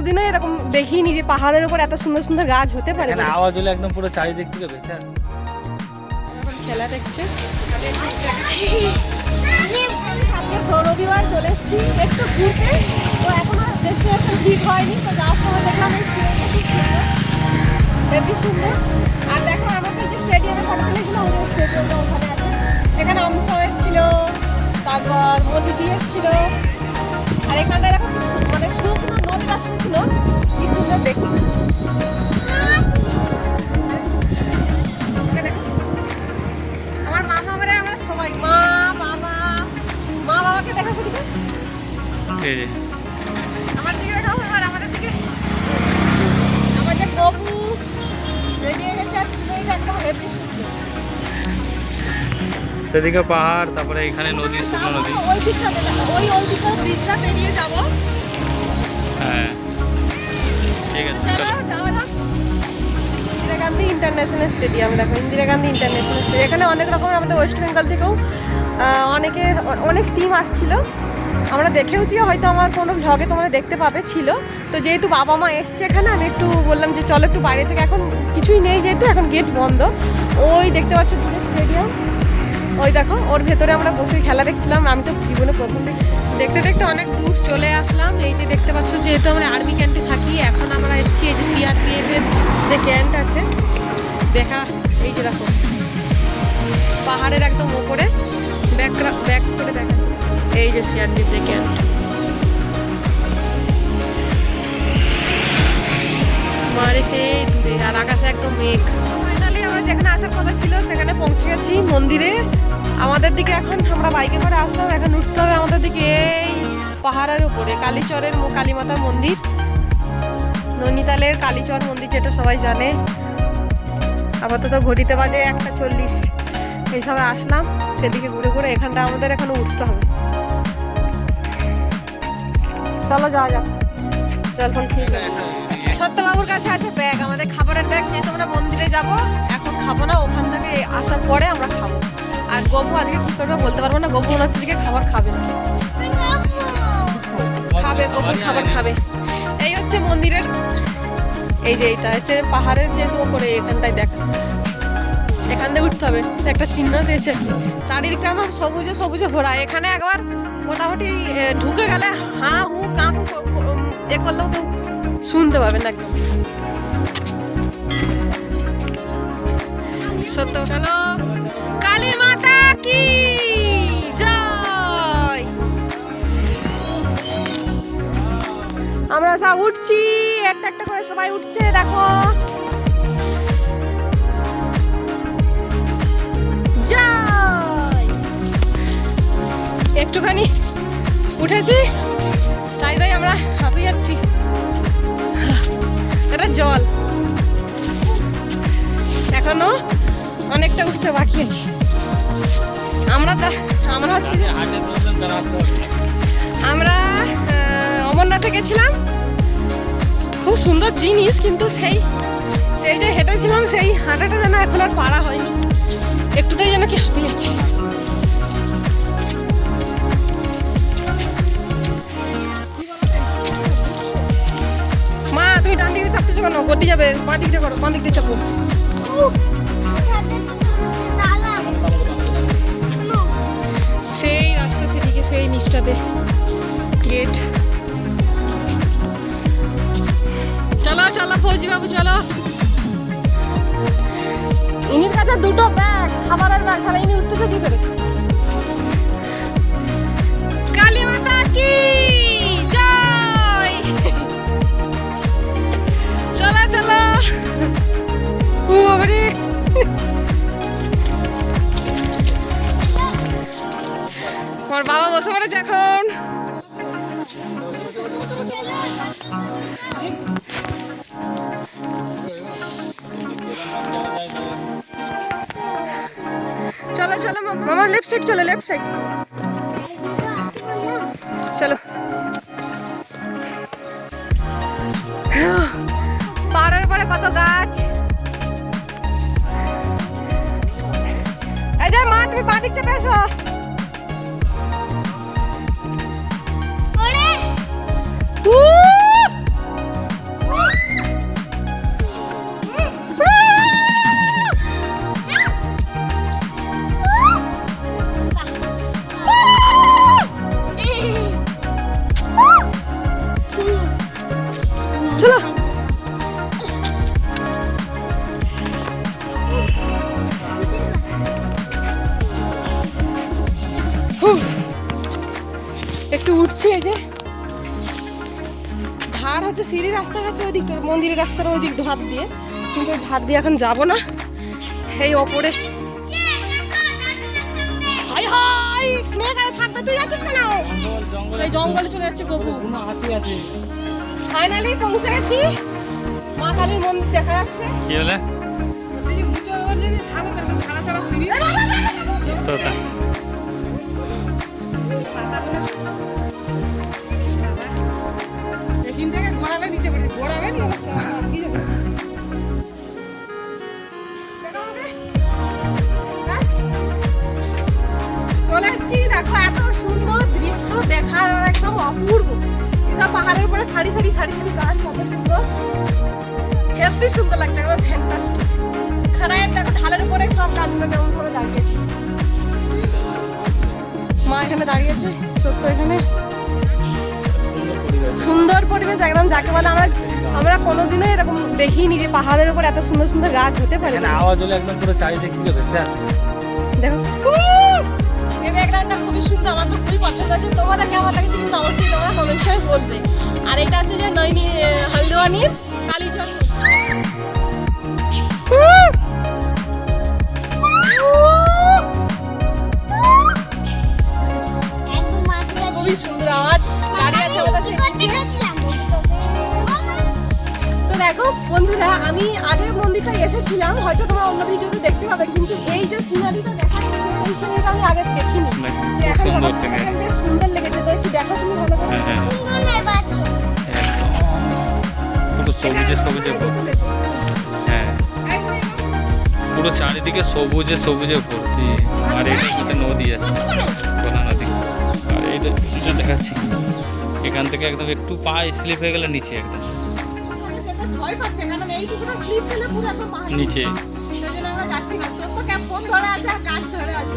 কোনোদিনও এরকম দেখিনি যে পাহাড়ের উপর এত সুন্দর সুন্দর গাছ হতে পারে এখানে আওয়াজ হলে একদম পুরো চারিদিক থেকে। এখন খেলা দেখছে। আজকে রবিবার চলে এসেছি। একটু ঘুরতে। তো এখনও ডেস্টিনেশন ঠিক হয়নি তো যাওয়ার সময় দেখলাম এই সুন্দর। আর দেখো আমার সাথে স্টেডিয়ামে ফটো তুলেছিলাম ওই স্টেডিয়ামটা ওখানে আছে। এখানে আমসাও এসেছিল তারপর মোদিজি এসেছিল। আর এখানটায় দেখো কি সু- মানে শুকনো নদীটা শুকনো কি সুন্দর দেখতে। আমার মা বাবারা আমরা সবাই। মা বাবা। মা বাবাকে দেখো এই আমার দিকে দেখাও এবার আমাদের দিকে। আমার যে গবু রেডি হয়ে গেছে আর সিনারিটা একদম হেভি সেদিকে পাহাড় তারপরে এখানে নদী শুকনো নদী। হ্যাঁ। ঠিক আছে ইন্দিরা গান্ধী ইন্টারন্যাশনাল স্টেডিয়াম দেখো ইন্দিরা গান্ধী ইন্টারন্যাশনাল স্টেডিয়াম। এখানে অনেক রকমের আমাদের ওয়েস্ট বেঙ্গল থেকেও অনেকে অনেক টিম আসছিল। আমরা দেখেওছি হয়তো আমার কোনো ভ্লগে তোমরা দেখতে পাবে ছিল। তো যেহেতু বাবা মা এসছে এখানে আমি একটু বললাম যে চলো একটু বাইরে থেকে। এখন কিছুই নেই যেহেতু এখন গেট বন্ধ। ওই দেখতে পাচ্ছ স্টেডিয়াম ওই দেখো, ওর ভেতরে আমরা বসে খেলা দেখছিলাম। আমি তো জীবনে প্রথম দেখতে দেখতে অনেক দূর চলে আসলাম। এই যে দেখতে পাচ্ছ, যেহেতু আমরা আর্মি ক্যান্টে থাকি, এখন আমরা এসেছি এই যে সিআরপিএফ এর যে ক্যান্ট আছে। দেখা, এই যে দেখো, পাহাড়ের একদম ওপরে ব্যাক ব্যাক করে দেখা এই যে সিআরপিএফ এর ক্যান্ট মারে সেই আর আকাশে একদম মেঘ। ফাইনালি আমরা যেখানে আসার কথা ছিল, সেখানে পৌঁছে গেছি মন্দিরে। আমাদের দিকে এখন আমরা বাইকে করে আসলাম, এখন উঠতে হবে আমাদের দিকে। এই পাহাড়ের উপরে, কালীচরের কালীমাতার মন্দির। নৈনিতালের কালীচর মন্দির যেটা সবাই জানে। আপাতত ঘটিতে বাজে একটা চল্লিশ। এইসবে আসলাম, সেদিকে ঘুরে ঘুরে এখানটা আমাদের এখনও উঠতে হবে। চলো যাওয়া যাক। জল ফল যাও। সত্যবাবুর কাছে আছে ব্যাগ, আমাদের খাবারের ব্যাগ। যেহেতু আমরা মন্দিরে যাব, এখন খাব না, ওখান থেকে আসার পরে আমরা খাব। আর গবু আজকে কি করবে বলতে পারব না? গবু ওনার দিকে খাবার খাবে না? খাবে গবুর খাবার খাবে। এই হচ্ছে মন্দিরের এই যে এইটা হচ্ছে পাহাড়ের যেহেতু ওপরে এখানটায় দেখ। এখান থেকে উঠতে হবে। একটা চিহ্ন দিয়েছে। চারিদিকটা একদম সবুজে সবুজে ভরা। এখানে একবার মোটামুটি ঢুকে গেলে হাঁ হু কাঁ হু ক- ক- উম, এ করলেও তো শুনতে পাবেন একদম। সত্য। চলো। কি জয় আমরা সব উঠছি একটা একটা করে সবাই উঠছে দেখো। জয়! একটুখানি উঠেছি তাই তাই আমরা হাঁপিয়ে যাচ্ছি। এটা জল। এখনও অনেকটা উঠতে বাকি আছে। আমরা আমরা হচ্ছে। আমরা অমরনাথে গেছিলাম। খুব সুন্দর জিনিস কিন্তু সেই সেই যে হেঁটেছিলাম সেই হাঁটাটা যেন এখন আর পারা হয়নি। একটুতেই যেন কি হাঁপিয়ে যাচ্ছি মা তুমি ডান দিকে চাপতেছো কেন? গড্ডি যাবে বাঁ দিক দিয়ে করো বাঁ দিক দিয়ে চাপো। সেই রাস্তা সেদিকে সেই নিচটাতে। গেট চলো চলো ফৌজি বাবু চলো। ইনির কাছে দুটো ব্যাগ খাবারের ব্যাগ তাহলে ইনি উঠতে কি করে? কালী মাতা কি? জয়! চলো চলো। ও বাবারে। আমার বাবা বসে পড়েছে এখন। চলো চলো মাম- লেফট সাইড চলো লেফট সাইড চলো। পাড়ার পরে কত গাছ। এই যে মা, তুমি বাঁ দিক চেপে এসো ধার হচ্ছে সিঁড়ির রাস্তা হচ্ছে ওই দিকটা মন্দিরের রাস্তার ওই দিক ধার দিয়ে। কিন্তু ওই ধার দিয়ে এখন যাব না। এই ওপরে। হাই হাই স্নেক আরে থাকবে তুই যাচ্ছিস কেন? এই জঙ্গলে চলে যাচ্ছে গপু। হাতি আছে। ফাইনালি পৌঁছে গেছি। মা কালীর মন্দির দেখা যাচ্ছে। কি হলে? তো। চলে এসছি, দেখো এত সুন্দর দৃশ্য দেখার একদম অপূর্ব। এসব পাহাড়ের উপরে সারি সারি সারি সারি গাছ, কত সুন্দর। হেভি সুন্দর লাগছে, একদম ফ্যান্টাস্টিক খাড়ায় দেখো, ঢালের উপরে সব গাছগুলো কেমন করে দাঁড়িয়েছে। মা এখানে দাঁড়িয়েছে, সত্য এখানে। সুন্দর পরিবেশ একদম যাকে বলে আমরা আমরা কোনোদিনও এরকম দেখিনি যে পাহাড়ের উপর এত সুন্দর সুন্দর গাছ হতে পারে। না আওয়াজ হলে একদম পুরো চারিদিক থেকে ভেসে আছে। দেখো। এই ব্যাকগ্রাউন্ডটা খুবই সুন্দর আমার তো খুবই পছন্দ হয়েছে। তোমাদের কেমন লাগছে কিন্তু অবশ্যই তোমরা কমেন্ট করে বলবে। আর এটা হচ্ছে যে নৈনি হলদোয়ানির কালীচর খুবই সুন্দর আওয়াজ। দেখো বন্ধুরা আমি আগে মন্দিরটা এসেছিলাম হয়তো তোমরা অন্য ভিডিওতে দেখতে পাবে কিন্তু এই যে সিনারিটা দেখা এই সিনারিটা আমি আগে দেখিনি। সুন্দর বেশ লেগেছে তো একটু দেখো তুমি ভালো করে। হ্যাঁ হ্যাঁ। পুরো সবুজে সবুজে হ্যাঁ। পুরো চারিদিকে সবুজে সবুজে ভর্তি আর এইদিকে নদী আছে প্রধান নদী। আর এইটা দেখাচ্ছি। এখান থেকে একদম একটু পা স্লিপ হয়ে গেলে নিচে একদম। ভয় পাচ্ছে কারণ এইটুকুটা স্লিপ খেলে পুরো একদম পাহাড় নিচে। সেই জন্য আমরা যাচ্ছি না। সত্য ক্যাপ ফোন ধরে আছে আর কাজ ধরে আছে।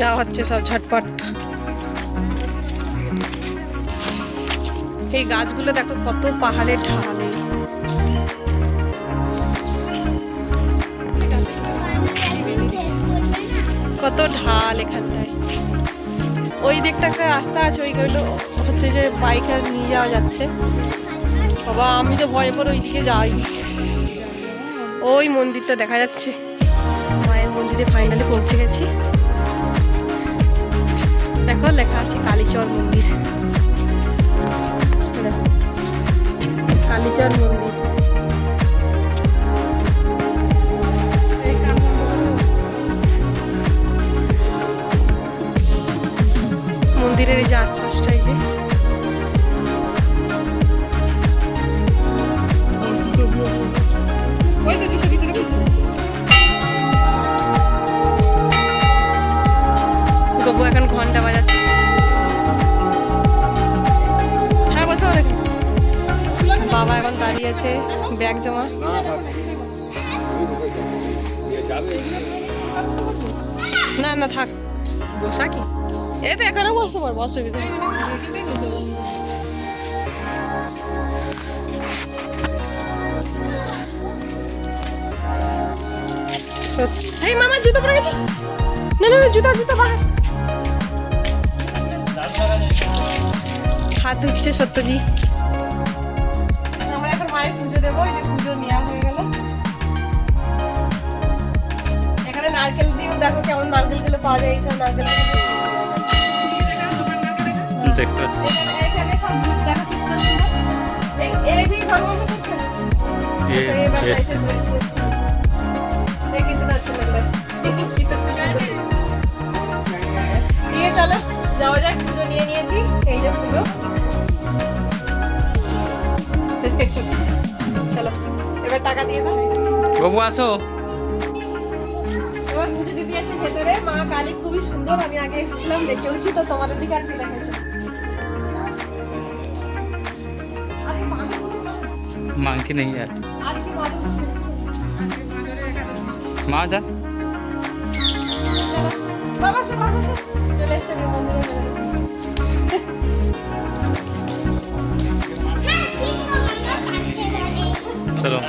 যা হচ্ছে সব ঝটপট। এই গাছগুলো দেখো কত পাহাড়ের ঢালে। কত ঢাল এখানটায়। ওই দিকটা একটা রাস্তা আছে ওইগুলো হচ্ছে যে বাইক আর নিয়ে যাওয়া যাচ্ছে। বাবা, আমি তো ভয় করে ওইদিকে যাই। ওই মন্দিরটা দেখা যাচ্ছে। মায়ের মন্দিরে ফাইনালে পৌঁছে গেছি। দেখো, লেখা আছে কালীচর মন্দির। আছে ব্যাগ জমা। না না, থাক। বসা কি? তো এখানে বসতে পারব, অসুবিধা এই মামা, জুতো পরে গেছিস? না না জুতো জুতো বাহার হাত ধুচ্ছে সত্যজি সবাই পুজো দেবো যে পুজো নেওয়া হয়ে গেল। এখানে নারকেল দিয়েও দেখো কেমন নারকেলগুলো পাওয়া যায় এইসব নারকেল চলো যাওয়া যাক পুজো নিয়ে নিয়েছি এই যে পুজো। এবার টাকা দিয়ে দাও। বাবু আসো। এবার পুজো দিতে যাচ্ছি ভেতরে। মা কালী খুবই সুন্দর। আমি আগে এসেছিলাম দেখেওছি তো তোমাদের দিকে আর কি মাংকি নেই আর। মা যা। বাবা চলে এসে মন্দিরে চলো।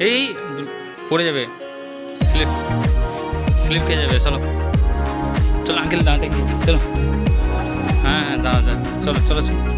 এই পড়ে যাবে। স্লিপ। স্লিপ খেয়ে যাবে, চলো। চলো আঙ্কেল দাঁড়াতে গিয়ে। চলো। হ্যাঁ দাঁড়া চলো চলো চলো।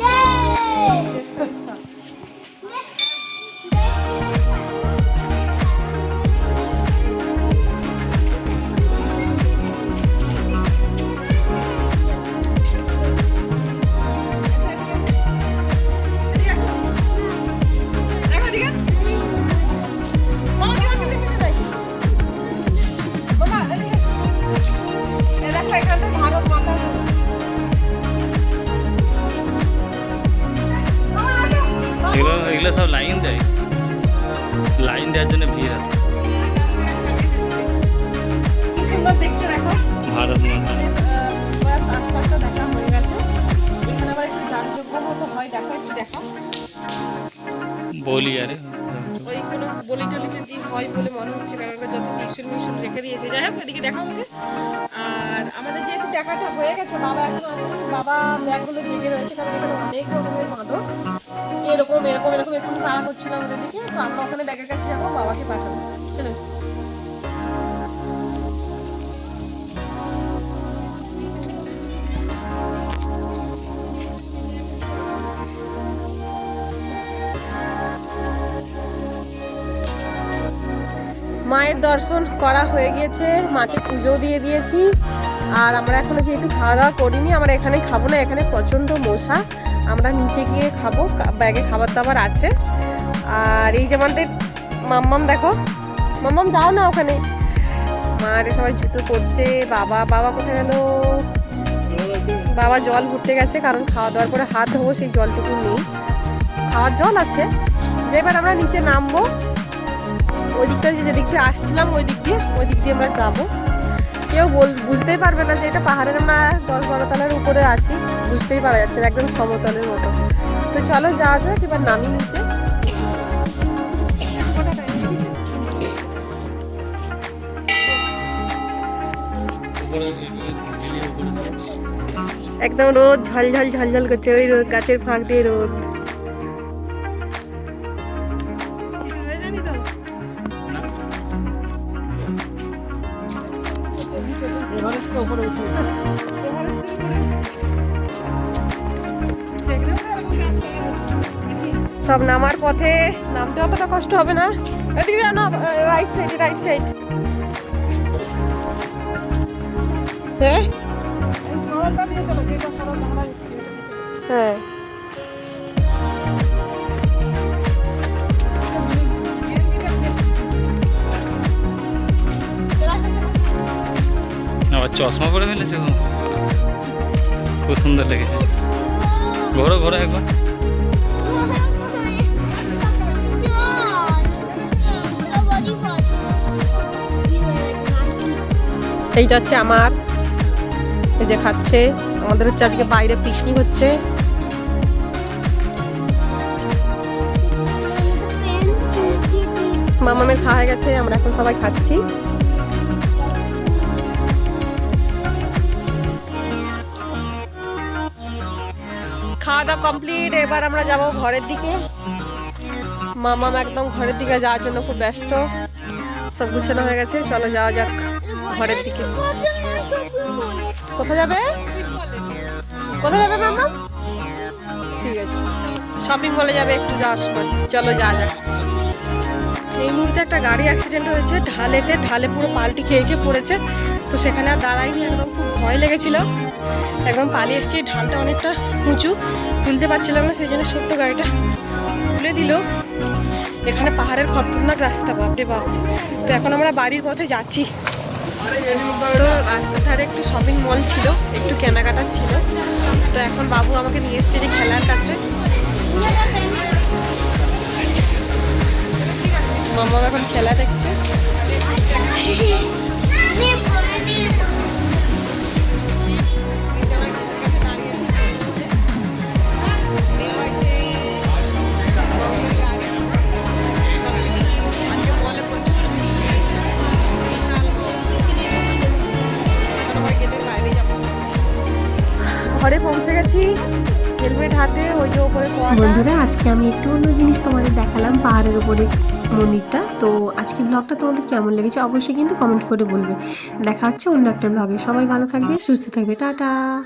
Yay! বলি আরে মনে যাই হোক দেখো আমাকে। আর আমাদের যেহেতু দেখাটা হয়ে গেছে, বাবা এখনও আসেনি বাবা ব্যাগগুলো জেগে রয়েছে, কারণ এখানে অনেক এরকম এরকম এরকম একটু তাড়া করছিল আমাদের দিকে। তো আমরা ওখানে ব্যাগের কাছে যাব, বাবাকে পাঠাবো। চলো। মায়ের দর্শন করা হয়ে গিয়েছে, মাকে পুজো দিয়ে দিয়েছি। আর আমরা এখনও যেহেতু খাওয়া দাওয়া করিনি, আমরা এখানে খাব না, এখানে প্রচণ্ড মশা। আমরা নিচে গিয়ে খাব ব্যাগে খাবার দাবার আছে। আর এই যে আমাদের মাম্মাম, দেখো। মাম্মাম, যাও না ওখানে। মার সবাই জুতো পরছে, বাবা বাবা কোথায় গেল? বাবা জল ঘুরতে গেছে, কারণ খাওয়া দাওয়ার পরে হাত ধোবো, সেই জলটুকু নেই। খাওয়ার জল আছে। যে এবার আমরা নিচে নামবো ওই দিকটা যেদিক দিয়ে আসছিলাম ওই দিক দিয়ে ওই দিক দিয়ে আমরা যাব। কেউ বল, বুঝতেই পারবে না যে এটা পাহাড়ের আমরা দশ বারো তলার উপরে আছি, বুঝতেই পারা যাচ্ছে না, একদম সমতলের মতো। তো চলো যাওয়া যাক, এবার নামি নিচে। একদম রোদ, ঝলঝল ঝলঝল করছে, ওই রোদ, গাছের ফাঁক দিয়ে রোদ। সব নামার পথে নামতে অতটা কষ্ট হবে না। এদিকে না রাইট সাইড রাইট সাইড হ্যাঁ? হ্যাঁ। চশমা পরে ফেলেছে খুব সুন্দর লেগেছে। ঘোরো ঘোরো একবার। এইটা হচ্ছে আমার। এই যে খাচ্ছে। আমাদের হচ্ছে আজকে বাইরে পিকনিক হচ্ছে। মামামের খাওয়া গেছে, আমরা এখন সবাই খাচ্ছি। খাওয়া কমপ্লিট এবার আমরা যাব ঘরের দিকে। মামাম একদম ঘরের দিকে যাওয়ার জন্য খুব ব্যস্ত। সব গুছানো হয়ে গেছে, চলো যাওয়া যাক ঘরের দিকে। কোথায় যাবে? কোথায় যাবে মামা? ঠিক আছে। শপিং মলে যাবে, একটু যাওয়ার সময়। চলো যাওয়া যাক। এই মুহূর্তে একটা গাড়ি অ্যাক্সিডেন্ট হয়েছে, ঢালেতে ঢালে পুরো পাল্টি খেয়ে খেয়ে পড়েছে। তো সেখানে আর দাঁড়াইনি একদম খুব ভয় লেগেছিল। একদম পালিয়ে এসেছি ঢালটা অনেকটা উঁচু, তুলতে পারছিলাম না, সেই জন্য ছোট্ট গাড়িটা তুলে দিল। এখানে পাহাড়ের খতরনাক রাস্তা, বাপরে বাপ। তো এখন আমরা বাড়ির পথে যাচ্ছি। তো রাস্তার ধারে একটু শপিং মল ছিল, একটু কেনাকাটার ছিল। তো এখন বাবু আমাকে নিয়ে এসছে যে খেলার কাছে। মামা এখন খেলা দেখছে। ঘরে পৌঁছে গেছি। হেলমেট হাতে ওই যে ওপরে বন্ধুরা আজকে আমি একটু অন্য জিনিস তোমাদের দেখালাম পাহাড়ের উপরে। মন্দিরটা তো আজকে ব্লগটা তোমাদের কেমন লেগেছে অবশ্যই কিন্তু কমেন্ট করে বলবে। দেখা হচ্ছে অন্য একটা ব্লগে সবাই ভালো থাকবে, সুস্থ থাকবে। টাটা!